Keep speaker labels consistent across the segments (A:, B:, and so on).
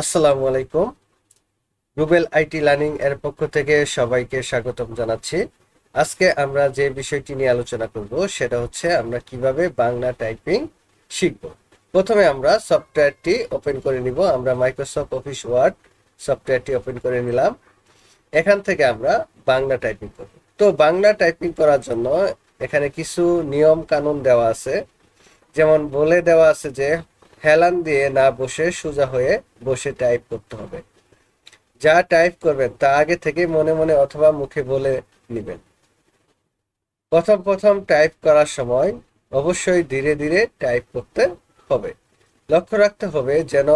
A: আসসালামু আলাইকুম। Rubel IT learning এর পক্ষ থেকে সবাইকে স্বাগতম জানাচ্ছি। আজকে আমরা যে বিষয়টি নিয়ে আলোচনা করব, সেটা হচ্ছে আমরা কীভাবে বাংলা টাইপিং শিখব। প্রথমে আমরা সফটওয়্যারটি ওপেন করে নিব। আমরা মাইক্রোসফট অফিস ওয়ার্ড সফটওয়্যারটি ওপেন করে নিলাম। এখান থেকে আমরা বাংলা টাইপিং করব। তো বাংলা টাইপিং করার জন্য এখানে কিছু নিয়ম কানুন দেওয়া আছে। যেমন বলে দেওয়া আছে যে হেলান দিয়ে না বসে সোজা হয়ে বসে টাইপ করতে হবে। যা টাইপ করবেন তা আগে থেকে মনে মনে অথবা মুখে বলে নেবেন। প্রথম প্রথম টাইপ করার সময় অবশ্যই ধীরে ধীরে টাইপ করতে হবে। লক্ষ্য রাখতে হবে যেন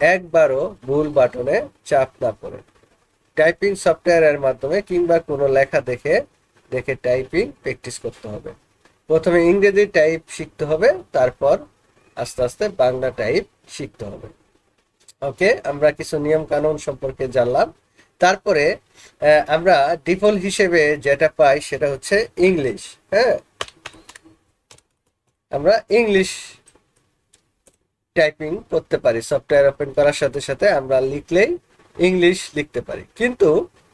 A: একবারও ভুল বাটনে চাপ না পড়ে। টাইপিং সফটওয়্যারের মাধ্যমে কিংবা কোনো লেখা দেখে দেখে টাইপিং প্র্যাকটিস করতে হবে। প্রথমে ইংরেজি টাইপ শিখতে হবে, তারপর আস্তে আস্তে বাংলা টাইপ শিখতে হবে। ওকে আমরা কিছু নিয়ম কানুন সম্পর্কে জানলাম। তারপরে আমরা ডিফল্ট হিসেবে যেটা পাই সেটা হচ্ছে ইংলিশ হ্যাঁ? আমরা ইংলিশ টাইপিং করতে পারি সফটওয়্যার ওপেন করার সাথে সাথে আমরা লিখলেই ইংলিশ লিখতে পারি। কিন্তু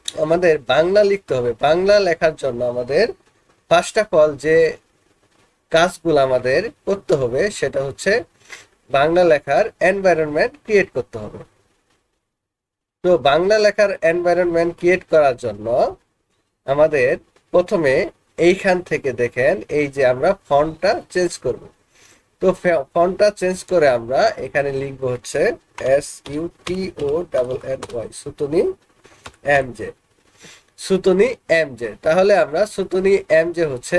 A: আমাদের বাংলা লিখতে হবে। বাংলা লেখার জন্য আমাদের ফার্স্ট অফ অল যে কাজগুলো আমাদের করতে হবে, সেটা হচ্ছে বাংলা লেখার এনভায়রনমেন্ট ক্রিয়েট করতে হবে। তো বাংলা লেখার এনভায়রনমেন্ট ক্রিয়েট করার জন্য আমাদের প্রথমে এইখান থেকে দেখেন, এই যে আমরা ফন্টটা চেঞ্জ করব। তো ফন্টটা চেঞ্জ করে আমরা এখানে লিখব হচ্ছে S U T O double N Y Sutonny M J Sutonny M J তাহলে আমরা সুতনি এম জে হচ্ছে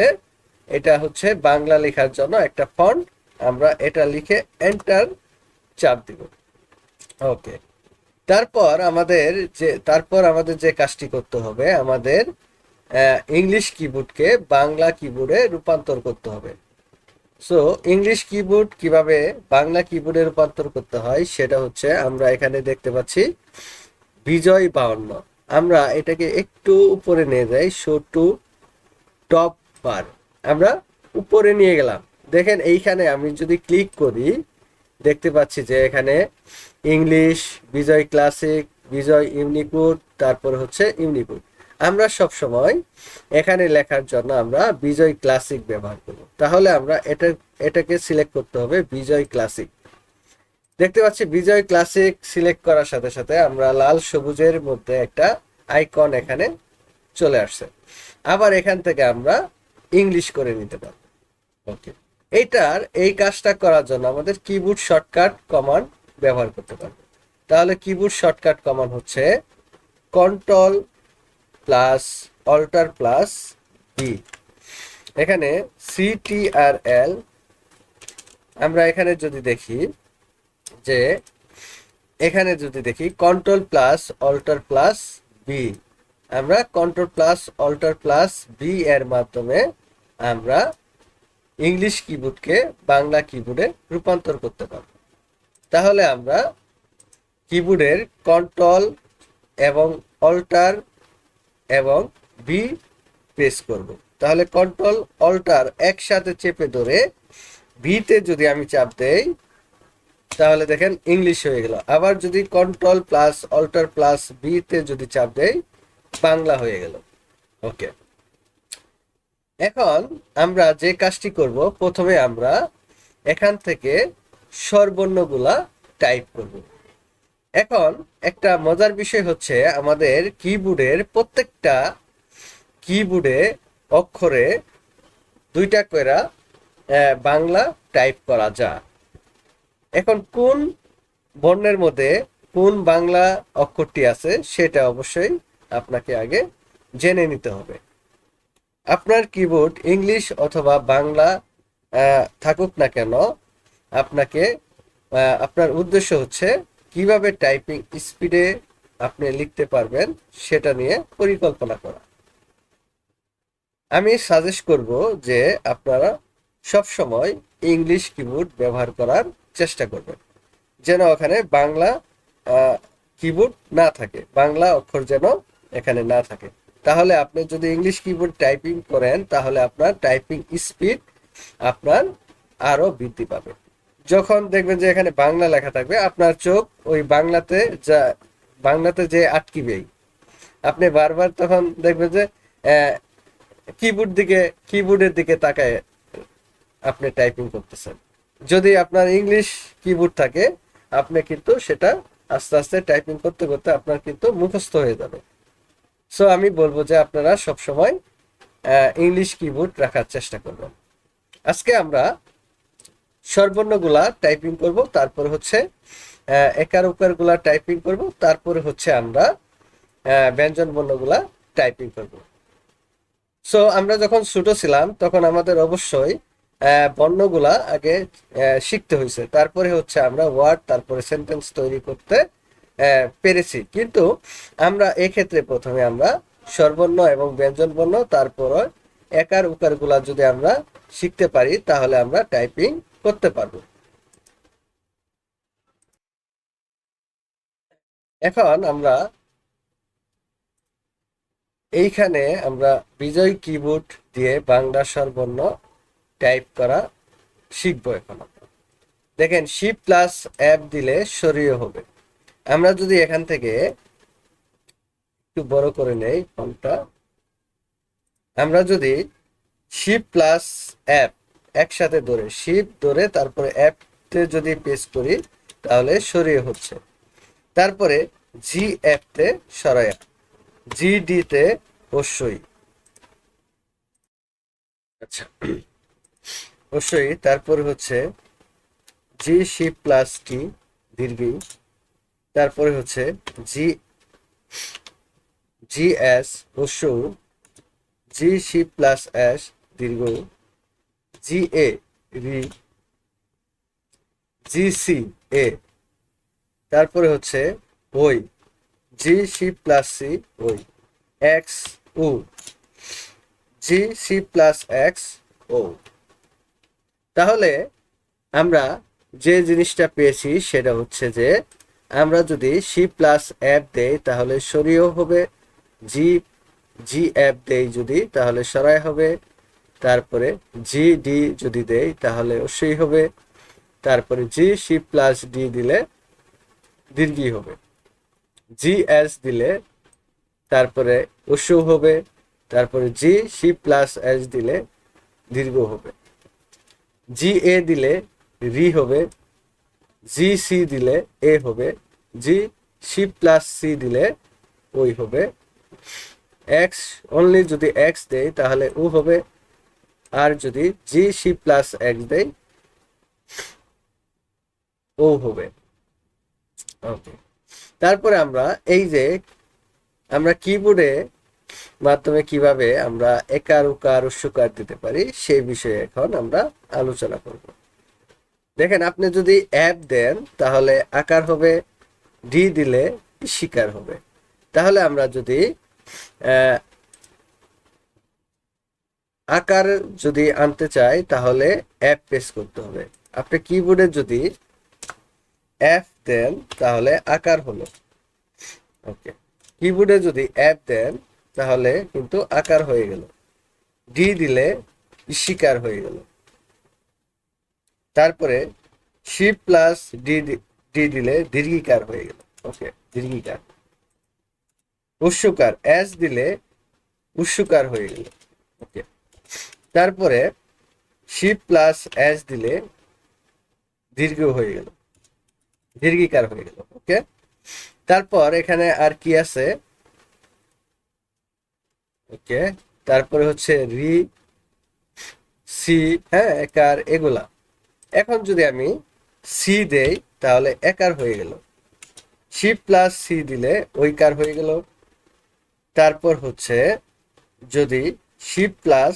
A: এটা হচ্ছে বাংলা লেখার জন্য একটা ফন্ট আমরা এটা লিখে এন্টার চাপ দিব। ওকে তারপর আমাদের যে, তারপর আমাদের যে কাজটি করতে হবে, আমাদের ইংলিশ কিবোর্ডকে বাংলা কিবোর্ডে রূপান্তর করতে হবে। সো ইংলিশ কিবোর্ড কীভাবে বাংলা কিবোর্ডে রূপান্তর করতে হয়, সেটা হচ্ছে আমরা এখানে দেখতে পাচ্ছি বিজয় বাউন্ন। আমরা এটাকে একটু উপরে নিয়ে যাই শো টু টপ বার আমরা উপরে নিয়ে গেলাম। দেখেন এইখানে আমি যদি ক্লিক করি, দেখতে পাচ্ছি যে এখানে English Bijoy classic Bijoy Unicode তারপর হচ্ছে ইউনিকোড আমরা সব সময় এখানে লেখার জন্য আমরা বিজয় ক্লাসিক ব্যবহার করব। তাহলে আমরা এটা, এটাকে সিলেক্ট করতে হবে বিজয় ক্লাসিক দেখতে পাচ্ছি বিজয় ক্লাসিক সিলেক্ট করার সাথে সাথে আমরা লাল সবুজের মধ্যে একটা আইকন এখানে চলে আসছে। আবার এখান থেকে আমরা ইংলিশ করে নিতে পারব। ওকে এইটার, এই কাজটা করার জন্য আমাদের কিবোর্ড শর্টকাট কমান্ড ব্যবহার করতে পারব। তাহলে কিবোর্ড শর্টকাট কমান্ড হচ্ছে control plus alt plus B এখানে সিটিআরএল আমরা এখানে যদি দেখি যে এখানে যদি দেখি control plus alter plus B আমরা control plus alter plus B এর মাধ্যমে আমরা ইংলিশ কিবোর্ডকে বাংলা কিবোর্ডে রূপান্তর করতে পারব। তাহলে আমরা কিবোর্ডের কন্ট্রোল এবং অল্টার এবং বি প্রেস করব। তাহলে কন্ট্রোল অল্টার একসাথে চেপে ধরে ভিতে যদি আমি চাপ দেই, তাহলে দেখেন ইংলিশ হয়ে গেল। আবার যদি কন্ট্রোল প্লাস অল্টার প্লাস বিতে যদি চাপ দেই, বাংলা হয়ে গেল। ওকে এখন আমরা যে কাজটি করব, প্রথমে আমরা এখান থেকে স্বরবর্ণগুলা টাইপ করব। এখন একটা মজার বিষয় হচ্ছে আমাদের কিবোর্ডের প্রত্যেকটা কিবোর্ডে অক্ষরে দুইটা কইরা বাংলা টাইপ করা যায়। এখন কোন বর্ণের মধ্যে কোন বাংলা অক্ষরটি আছে, সেটা অবশ্যই আপনাকে আগে জেনে নিতে হবে। আপনার কিবোর্ড ইংলিশ অথবা বাংলা থাকুক না কেন, আপনাকে আপনার উদ্দেশ্য হচ্ছে কীভাবে টাইপিং স্পিডে আপনি লিখতে পারবেন সেটা নিয়ে পরিকল্পনা করা। আমি সাজেস্ট করব যে আপনারা সব সময় ইংলিশ কিবোর্ড ব্যবহার করার চেষ্টা করবেন, যেন ওখানে বাংলা কিবোর্ড না থাকে, বাংলা অক্ষর যেন এখানে না থাকে। তাহলে আপনি যদি ইংলিশ কিবোর্ড টাইপিং করেন, তাহলে আপনার টাইপিং স্পিড আপনার আরও বৃদ্ধি পাবে। যখন দেখবেন যে এখানে বাংলা লেখা থাকবে, আপনার চোখ ওই বাংলাতে যা, বাংলাতে যে আটকিবেই। আপনি বারবার তখন দেখবেন যে কিবোর্ড দিকে কিবোর্ডের দিকে তাকায় আপনি টাইপিং করতেছেন। যদি আপনার ইংলিশ কিবোর্ড থাকে, আপনি কিন্তু সেটা আস্তে আস্তে টাইপিং করতে করতে আপনার কিন্তু মুখস্থ হয়ে যাবে। সো আমি বলব যে আপনারা সবসময় ইংলিশ কিবোর্ড রাখার চেষ্টা করবেন। আজকে আমরা স্বরবর্ণগুলা টাইপিং করব, তারপর হচ্ছে একার উকারগুলা টাইপিং করব, তারপরে হচ্ছে আমরা ব্যঞ্জন বর্ণগুলা টাইপিং করব। সো আমরা যখন ছোট ছিলাম, তখন আমাদের অবশ্যই বর্ণগুলা আগে শিখতে হয়েছে তারপরে হচ্ছে আমরা ওয়ার্ড তারপরে সেন্টেন্স তৈরি করতে পেরেছি। কিন্তু আমরা এক্ষেত্রে প্রথমে আমরা স্বরবর্ণ এবং ব্যঞ্জন বর্ণ তারপরে একার উকারগুলা যদি আমরা শিখতে পারি, তাহলে আমরা টাইপিং করতে পারব। এখন আমরা এইখানে আমরা বিজয় কিবোর্ড দিয়ে বাংলা স্বরবর্ণ টাইপ করা শিখব এখন দেখেন শিপ প্লাস অ্যাপ দিলে সরিয়ে হবে। আমরা যদি এখান থেকে একটু বড় করে নেই ফোনটা আমরা যদি শিপ প্লাস অ্যাপ একসাথে ধরে শিপ ধরে তারপরে অ্যাপতে যদি পেস করি, তাহলে সরিয়ে হচ্ছে। তারপরে জি অ্যাপতে সরায়া জি ডিতে অবশ্যই। আচ্ছা অবশ্যই। তারপর হচ্ছে জি শিপ প্লাস টি দীর্ঘি তারপরে হচ্ছে জি জি এস অবশ্য জি সি প্লাস এস দীর্ঘ জি এ রি জি সি এ তারপরে হচ্ছে ওই জি সি প্লাস সি ওই X O G C plus X O তাহলে আমরা যে জিনিসটা পেয়েছি সেটা হচ্ছে যে আমরা যদি সি প্লাস অ্যাপ দেই, তাহলে সরিয়েও হবে। জি জি অ্যাপ দেই যদি, তাহলে সরাই হবে। তারপরে জি ডি যদি দেই, তাহলে অবশ্যই হবে। তারপরে জি সি প্লাস ডি দিলে দীর্ঘই হবে। জি এস দিলে তারপরে অশ্ব হবে। তারপরে জি সি প্লাস এস দিলে দীর্ঘ হবে। জি এ দিলে রি হবে। জি সি দিলে এ হবে জি সি প্লাস সি দিলে ওই হবে। এক্স অনলি যদি এক্স দেয়, তাহলে ও হবে। আর যদি জি সি প্লাস এক্স দেয়, ও হবে। ওকে তারপরে আমরা এই যে আমরা কিবোর্ডে মাধ্যমে কীভাবে আমরা একার উকার উস্যকার দিতে পারি, সেই বিষয়ে এখন আমরা আলোচনা করব। দেখেন, আপনি যদি অ্যাপ দেন, তাহলে আকার হবে ডি দিলে শিকার হবে। তাহলে আমরা যদি আকার যদি আনতে চাই, তাহলে অ্যাপ প্রেস করতে হবে। আপনি কিবোর্ডে যদি অ্যাপ দেন, তাহলে আকার হলো। ওকে কিবোর্ডে যদি অ্যাপ দেন, তাহলে কিন্তু আকার হয়ে গেল। ডি দিলে শিকার হয়ে গেল। তারপরে সি প্লাস ডি ডি দিলে দীর্ঘিকার হয়ে গেল। ওকে দীর্ঘিকার। উৎসুকার এস দিলে উৎসুকার হয়ে গেল। ওকে তারপরে সি প্লাস এস দিলে দীর্ঘ হয়ে গেল। দীর্ঘিকার হয়ে গেল। ওকে তারপর এখানে আর কি আছে? ওকে তারপরে হচ্ছে রি, সি হ্যাঁ কার এগুলা। এখন যদি আমি সি দেই, তাহলে একার হয়ে গেল। সি প্লাস সি দিলে ওইকার হয়ে গেল? তারপর হচ্ছে যদি সি প্লাস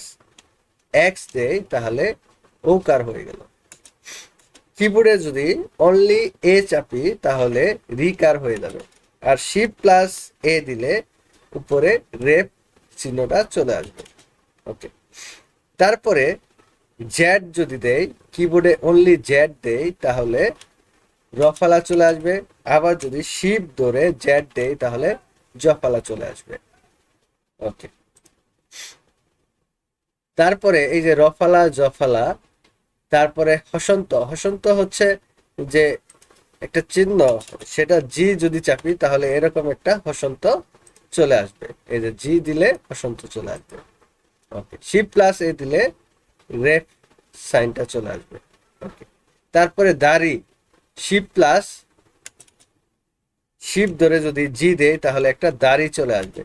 A: এক্স দেই, তাহলে ওকার হয়ে গেল? কিবোর্ডে যদি অনলি এ চাপি, তাহলে রিকার হয়ে যাবে? আর সি প্লাস এ দিলে উপরে রেপ চিহ্নটা চলে আসবে। ওকে তারপরে জ্যাড যদি দেই কিবোর্ডে অনলি জ্যাড দেই, তাহলে রফালা চলে আসবে। আবার যদি শিপ ধরে জ্যাড দেই, তাহলে জফালা চলে আসবে। ওকে তারপরে এই যে রফালা জফালা তারপরে হসন্ত। হসন্ত হচ্ছে যে একটা চিহ্ন, সেটা জি যদি চাপি, তাহলে এরকম একটা হসন্ত চলে আসবে। এই যে জি দিলে হসন্ত চলে আসবে। ওকে সি প্লাস এ দিলে রেফ সাইনটা চলে আসবে। ওকে তারপরে দাড়ি শিপ প্লাস শিপ ধরে যদি জি দেই, তাহলে একটা দাড়ি চলে আসবে।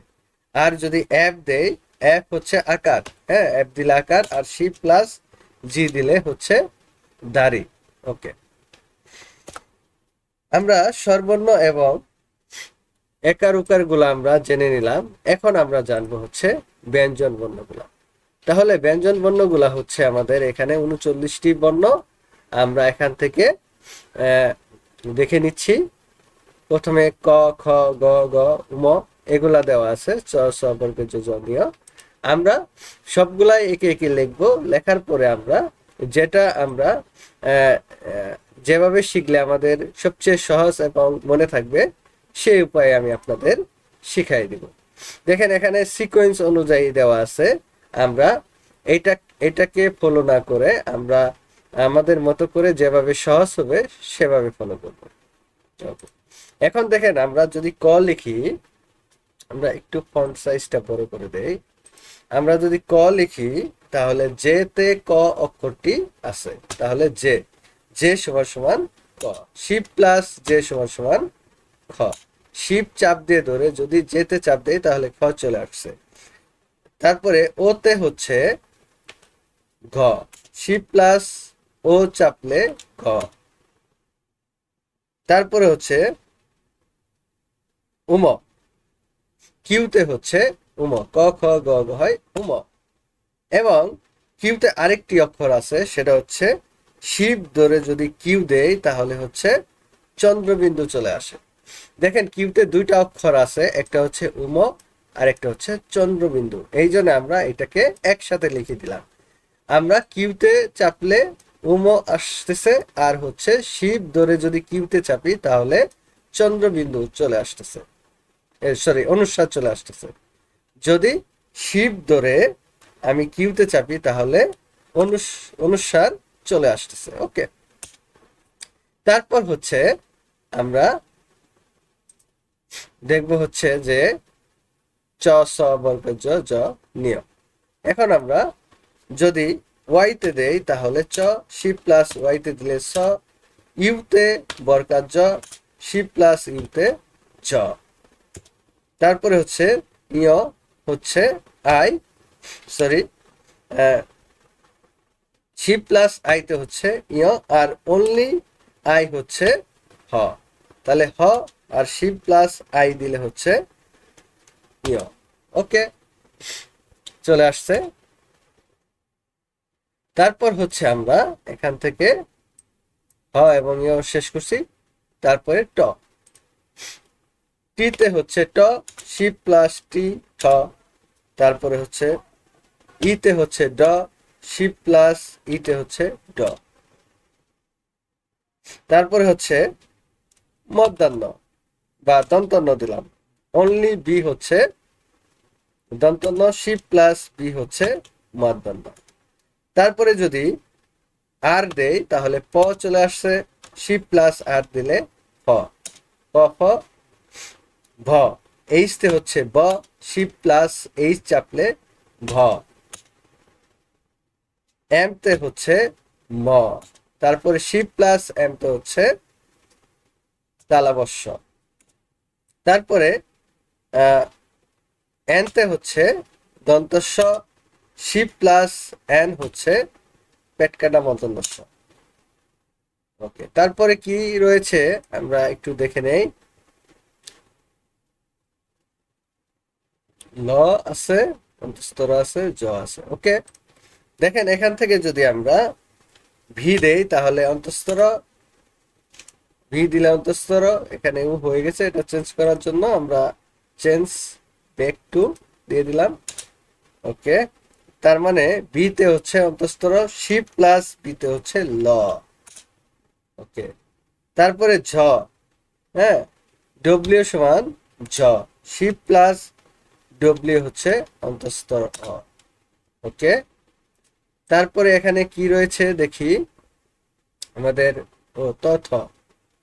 A: আর যদি অ্যাপ দেই অ্যাপ হচ্ছে আকার হ্যাঁ? অ্যাপ দিলে আকার আর শিপ প্লাস জি দিলে হচ্ছে দাড়ি। ওকে আমরা সর্বর্ণ এবং একার উকারগুলো আমরা জেনে নিলাম। এখন আমরা জানব হচ্ছে ব্যঞ্জন বর্ণগুলা। তাহলে ব্যঞ্জন বর্ণগুলা হচ্ছে আমাদের এখানে উনচল্লিশটি বর্ণ। আমরা এখান থেকে দেখে নিচ্ছি। প্রথমে ক, খ, গ গ উম এগুলা দেওয়া আছে, চ, স, বর্গ, জ জ আমরা সবগুলাই একে একে লিখব। লেখার পরে আমরা যেটা আমরা যেভাবে শিখলে আমাদের সবচেয়ে সহজ এবং মনে থাকবে, সেই উপায়ে আমি আপনাদের শিখাই দিব। দেখেন এখানে সিকোয়েন্স অনুযায়ী দেওয়া আছে। আমরা এটা এটাকে ফলো না করে আমরা আমাদের মতো করে যেভাবে সহজ হবে সেভাবে ফলো করব. এখন দেখেন আমরা যদি ক লিখি, আমরা একটু ফন্ট সাইজটা বড় করে দেই। আমরা যদি ক লিখি, তাহলে যে তে ক অক্ষরটি আছে। তাহলে যে যে সমান সমান ক। শিপ প্লাস যে সমান সমান খ। শিপ চাপ দিয়ে ধরে যদি যেতে চাপ দেই, তাহলে খ চলে আসছে। তারপরে ওতে হচ্ছে ঘ। শিপ প্লাস ও চাপলে ঘ। তারপরে হচ্ছে উম। কিউতে হচ্ছে উম। ক, খ, গ হয় উম। এবং কিউতে আরেকটি অক্ষর আছে, সেটা হচ্ছে শিব ধরে যদি কিউ দেই, তাহলে হচ্ছে চন্দ্রবিন্দু চলে আসে। দেখেন কিউতে দুইটা অক্ষর আছে, একটা হচ্ছে উম। আর একটা হচ্ছে চন্দ্রবিন্দু। এই জন্য আমরা এটাকে একসাথে লিখে দিলাম। আমরা কিউতে চাপলে উম আসতেছে, আর হচ্ছে শিব ধরে যদি কিউতে চাপি, তাহলে চন্দ্রবিন্দু চলে আসতেছে। সরি অনুসার চলে আসতেছে। যদি শিব ধরে আমি কিউতে চাপি, তাহলে অনুস- অনুসার চলে আসতেছে। ওকে। তারপর হচ্ছে আমরা দেখব হচ্ছে যে চ, স বর্গ জ জ, নিয়ম। এখন আমরা যদি ওয়াইতে দেই, তাহলে চ সি প্লাস ওয়াইতে দিলে স ইউতে বর্গা জ সি প্লাস ইউতে জ। তারপরে হচ্ছে ইয় হচ্ছে আই সরি সি প্লাস আইতে হচ্ছে ইয় আর অনলি আই হচ্ছে হ। তাহলে হ আর সি প্লাস আই দিলে হচ্ছে ইয় ওকে, চলে আসছে। তারপর হচ্ছে আমরা এখান থেকে হ এবং ইয় শেষ করছি। তারপরে ট। টিতে হচ্ছে ট, সি প্লাস টি, ঠ। তারপরে হচ্ছে ইতে হচ্ছে ড, সি প্লাস ইতে হচ্ছে ড। তারপরে হচ্ছে মধ্যাহ্ন বা দন্তন্য দিলাম। অনলি বি হচ্ছে দন্তন্য সি প্লাস বি হচ্ছে মধ্যাহ্ন তারপরে যদি আর দেই, তাহলে প চলে আসছে, সি প্লাস আর দিলে ফ প ফ ভ। এইচ তে হচ্ছে ব, সি প্লাস এইচ চাপলে ভ। এম তে হচ্ছে ম। তারপরে সি প্লাস এম তে হচ্ছে তালাবস্য তারপরে এন তে হচ্ছে দন্তস্ব সি প্লাস এন হচ্ছে পেটকাটা মন্তন্যস্য ওকে, তারপরে কি রয়েছে? আমরা একটু দেখে নেই। ল আছে অন্তস্তর আছে, জ আছে। ওকে, দেখেন এখান থেকে যদি আমরা ভি দেই, তাহলে অন্তস্তর ভি দিলে অন্তস্তর এখানে হয়ে গেছে, এটা চেঞ্জ করার জন্য আমরা চেঞ্জ ব্যাক টু দিয়ে দিলাম। ওকে তার মানে বিতে হচ্ছে অন্তস্তর সি প্লাস বিতে হচ্ছে ল। ওকে তারপরে ঝ। হ্যাঁ? ডব্লিউ সমান ঝ। সি প্লাস ডব্লিউ হচ্ছে অন্তস্তর অ। ওকে তারপরে এখানে কি রয়েছে দেখি। আমাদের ও ত, থ।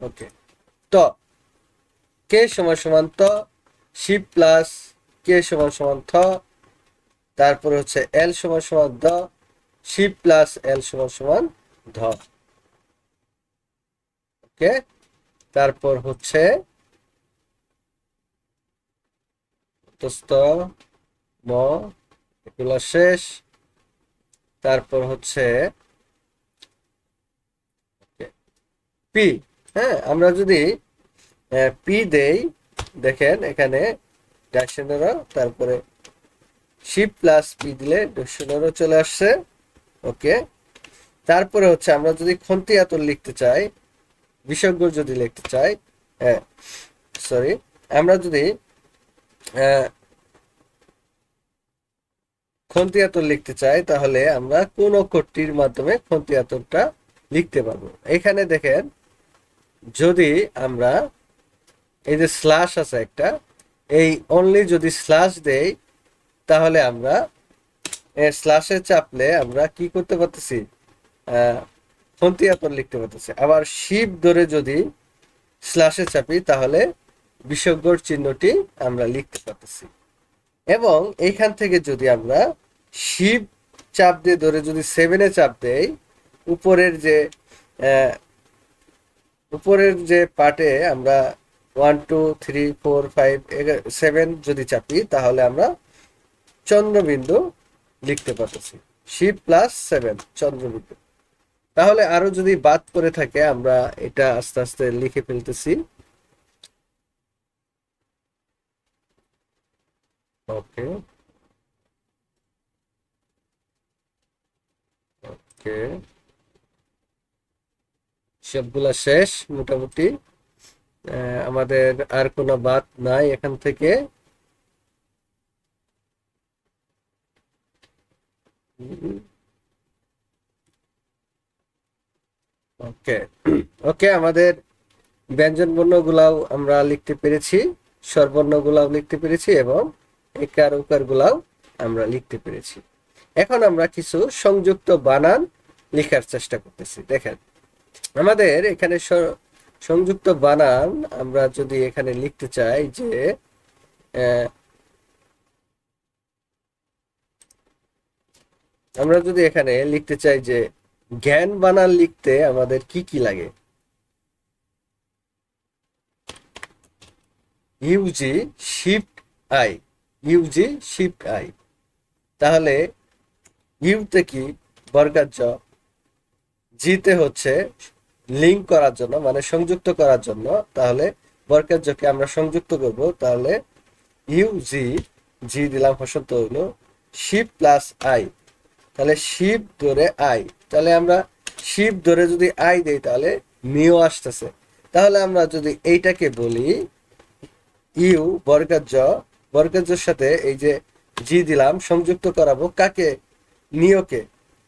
A: ওকে ত। কে সমান সমান ত। শিব প্লাস কে সমান সমান থ, তারপর হচ্ছে এল সমান সমান দ শিব প্লাস এল সমান সমান ধ। ওকে তারপর হচ্ছে ম শেষ। তারপর হচ্ছে পি হ্যাঁ আমরা যদি পি দেই, দেখেন এখানে ডাকশনেরও তারপরে শিপ প্লাস পি দিলে ডাকশনেরও চলে আসছে। ওকে তারপরে হচ্ছে আমরা যদি খন্তি আতর লিখতে চাই বিসর্গ যদি লিখতে চাই হ্যাঁ সরি আমরা যদি খন্তি আতর লিখতে চাই, তাহলে আমরা কোন অক্ষরটির মাধ্যমে খন্তি আতরটা লিখতে পারব? এখানে দেখেন, যদি আমরা এই যে স্ল্যাশ আছে একটা এই অনলি যদি স্ল্যাশ দেই, তাহলে আমরা স্ল্যাশে চাপলে আমরা কি করতে পারতেছি? খন্তি আতর লিখতে পারতেছি। আবার শিপ ধরে যদি স্ল্যাশে চাপি, তাহলে বিসর্গর চিহ্নটি আমরা লিখতে পারতেছি। এবং এইখান থেকে যদি আমরা শিব চাপ দিয়ে ধরে যদি সেভেনে চাপ দেই, উপরের যে উপরের যে পার্টে আমরা one two three four five seven যদি চাপি, তাহলে আমরা চন্দ্রবিন্দু লিখতে পারতেছি। Shiva plus seven Chandrabindu. তাহলে আরও যদি বাদ করে থাকে, আমরা এটা আস্তে আস্তে লিখে ফেলতেছি। ওকে ওকে সবগুলা শেষ, মোটামুটি। আমাদের আর কোনো বাদ নাই এখান থেকে। ওকে। ওকে, আমাদের ব্যঞ্জন বর্ণগুলাও আমরা লিখতে পেরেছি স্বরবর্ণগুলাও লিখতে পেরেছি এবং একার উকার গুলাও আমরা লিখতে পেরেছি। এখন আমরা কিছু সংযুক্ত বানান লেখার চেষ্টা করতেছি। দেখেন, আমাদের এখানে সংযুক্ত বানান, আমরা যদি এখানে লিখতে চাই যে আমরা যদি এখানে লিখতে চাই যে, জ্ঞান বানান লিখতে আমাদের কি কি লাগে? U G shift I U G shift I তাহলে ইউতে কি বর্গাজ্য জিতে হচ্ছে লিঙ্ক করার জন্য মানে সংযুক্ত করার জন্য, তাহলে বর্গাজ্যকে আমরা সংযুক্ত করব, তাহলে ইউ জি জি দিলাম হসন্ত হইল শিপ প্লাস আই তাহলে শিপ ধরে আই তাহলে আমরা শিপ ধরে যদি আই দেই, তাহলে নিও আসতেছে। তাহলে আমরা যদি এইটাকে বলি ইউ বর্গাজ্য বর্গাজ্যের সাথে এই যে জি দিলাম, সংযুক্ত করাবো কাকে? নিয়োকে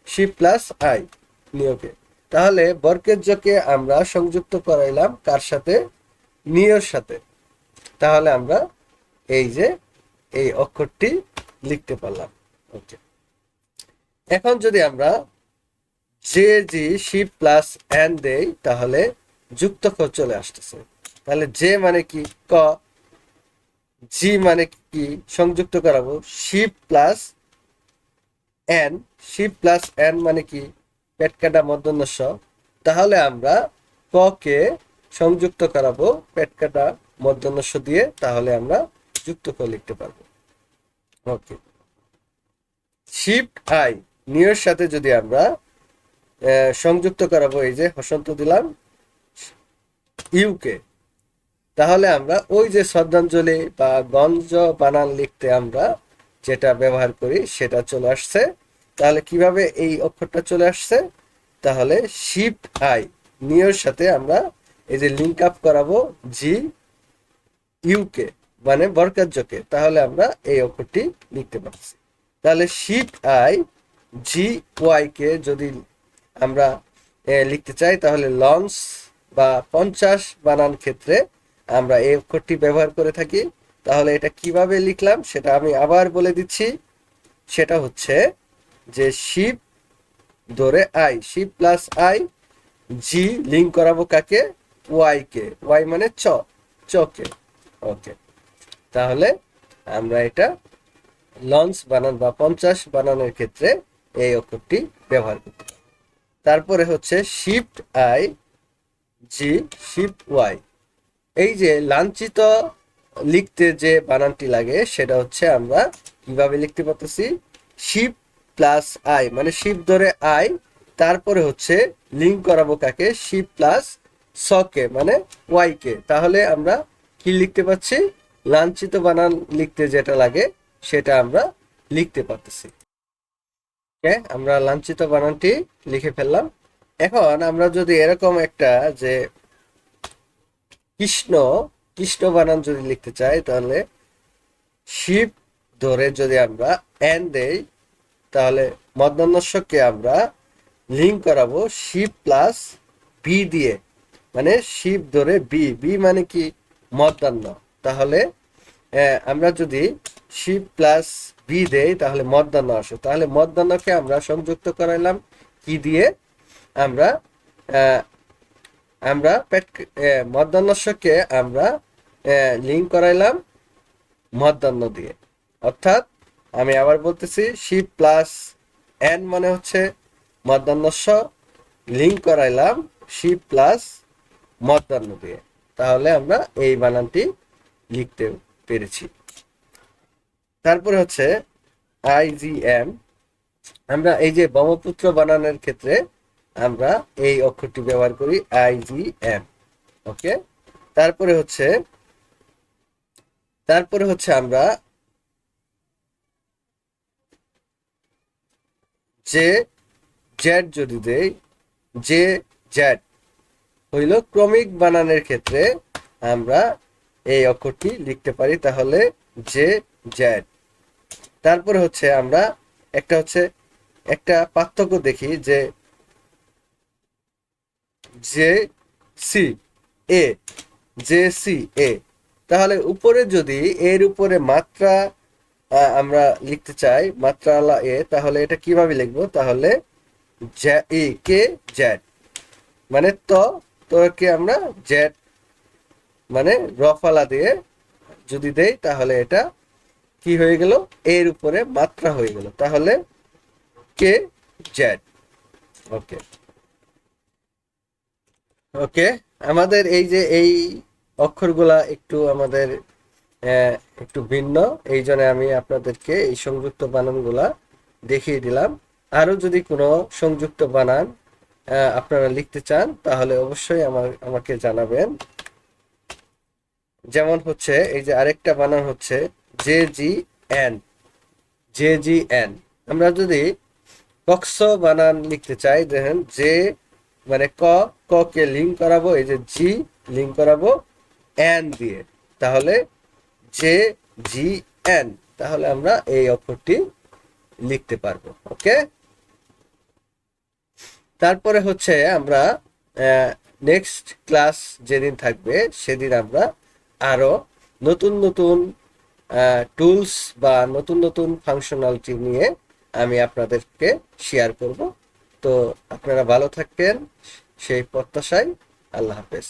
A: সি প্লাস আই নিয়োকে তাহলে বর্গেজ্যকে আমরা সংযুক্ত করাইলাম কার সাথে? নিয়র সাথে। তাহলে আমরা এই যে এই অক্ষরটি লিখতে পারলাম। ওকে এখন যদি আমরা J G, C plus N দেই, তাহলে যুক্ত ক চলে আসতেছে। তাহলে জে মানে কি? ক। জি মানে কি? সংযুক্ত করাবো। Shift plus N. Shift plus N মানে কি? পেট কাটা মধ্যনস্য তাহলে আমরা ক কে সংযুক্ত করাবো পেট কাটা মধ্যনস্য দিয়ে, তাহলে আমরা যুক্ত ক লিখতে পারব। ওকে শিফট আই নিয়ের সাথে যদি আমরা সংযুক্ত করাবো, এই যে হসন্ত দিলাম ইউকে তাহলে আমরা ওই যে শ্রদ্ধাঞ্জলি বা গঞ্জ বানান লিখতে আমরা যেটা ব্যবহার করি, সেটা চলে আসছে। তাহলে কীভাবে এই অক্ষরটা চলে আসছে? তাহলে শিফট আই নিয়র সাথে আমরা এই যে লিঙ্ক আপ করাবো জি ইউকে মানে বরকার্যকে। তাহলে আমরা এই অক্ষরটি লিখতে পারছি। তাহলে shift I G Y K যদি আমরা লিখতে চাই, তাহলে লঞ্চ বা পঞ্চাশ বানান ক্ষেত্রে আমরা এই অক্ষরটি ব্যবহার করে থাকি। তাহলে এটা কীভাবে লিখলাম, সেটা আমি আবার বলে দিচ্ছি। সেটা হচ্ছে যে শিপ ধরে I shift plus I G link করাবো কাকে? ওয়াই কে। ওয়াই মানে চ চকে ওকে তাহলে আমরা এটা লঞ্চ বানান বা পঞ্চাশ বানানোর ক্ষেত্রে এই অক্ষরটি ব্যবহার পারি। তারপরে হচ্ছে shift I G shift Y এই যে লাঞ্ছিত লিখতে যে বানানটি লাগে, সেটা হচ্ছে আমরা কীভাবে লিখতে পারতেছি? শিপ প্লাস আই মানে শিপ ধরে আই তারপরে হচ্ছে লিঙ্ক করাবো কাকে? শিপ প্লাস সকে মানে ওয়াই কে। তাহলে আমরা কি লিখতে পাচ্ছি? লাঞ্ছিত বানান লিখতে যেটা লাগে, সেটা আমরা লিখতে পারতেছি। ওকে, আমরা লাঞ্ছিত বানানটি লিখে ফেললাম। এখন আমরা যদি এরকম একটা যে কৃষ্ণ কৃষ্ণ বানান যদি লিখতে চাই, তাহলে শিব ধরে যদি আমরা এন দেই তাহলে মধ্যাহ্নস্বকে আমরা লিঙ্ক করাবো শিব প্লাস বি দিয়ে। মানে শিব ধরে বি বি মানে কি? মধ্যাহ্ন তাহলে আমরা যদি শিব প্লাস বি দেই, তাহলে মধ্যাহ্ন আসে। তাহলে মধ্যাহ্নকে আমরা সংযুক্ত করাইলাম কি দিয়ে? আমরা আমরা পেট মধ্যাহ্নস্বকে আমরা লিঙ্ক করাইলাম মধ্যাহ্ন দিয়ে। অর্থাৎ আমি আবার বলতেছি শিব প্লাস এন মানে হচ্ছে মধ্যাহ্নস্ব লিঙ্ক করাইলাম শিব প্লাস মধ্যাহ্ন দিয়ে। তাহলে আমরা এই বানানটি লিখতে পেরেছি। তারপরে হচ্ছে আইজিএম আমরা এই যে ব্রহ্মপুত্র বানানোর ক্ষেত্রে আমরা এই অক্ষরটি ব্যবহার করি আইজিএম ওকে তারপরে হচ্ছে তারপরে হচ্ছে আমরা যে জ্যাড যদি দেই, যে জ্যাড হইল ক্রমিক বানানের ক্ষেত্রে আমরা এই অক্ষরটি লিখতে পারি, তাহলে যে জ্যাড তারপরে হচ্ছে আমরা একটা হচ্ছে একটা পার্থক্য দেখি যে J C, A J C, A. তাহলে উপরে যদি এর উপরে মাত্রা আমরা লিখতে চাই মাত্রাওয়ালা এ, তাহলে এটা কীভাবে লিখব? তাহলে ই কে জ্যাড মানে ত, তোকে আমরা জ্যাড মানে রফালা দিয়ে যদি দেই, তাহলে এটা কি হয়ে গেল? এর উপরে মাত্রা হয়ে গেল। তাহলে কে জ্যাড ওকে। ওকে। আমাদের এই যে এই অক্ষরগুলা একটু আমাদের একটু ভিন্ন। এই জন্য আমি আপনাদেরকে এই সংযুক্ত বানানগুলা দেখিয়ে দিলাম। আরও যদি কোনো সংযুক্ত বানান আপনারা লিখতে চান, তাহলে অবশ্যই আমার, আমাকে জানাবেন। যেমন হচ্ছে, এই যে আরেকটা বানান হচ্ছে J G N J G N আমরা যদি কক্স বানান লিখতে চাই, দেখেন যে মানে ক ক কে লিঙ্ক করাবো, এই যে জি লিঙ্ক করাবো, এন দিয়ে। তাহলে জে জি এন তাহলে আমরা এই অক্ষরটি লিখতে পারব, ওকে? তারপরে হচ্ছে আমরা নেক্সট ক্লাস যেদিন থাকবে, সেদিন আমরা আরও নতুন নতুন টুলস বা নতুন নতুন ফাংশনালিটি নিয়ে আমি আপনাদেরকে শেয়ার করব। তো আপনারা ভালো থাকবেন, সেই প্রত্যাশায় আল্লাহ হাফেজ।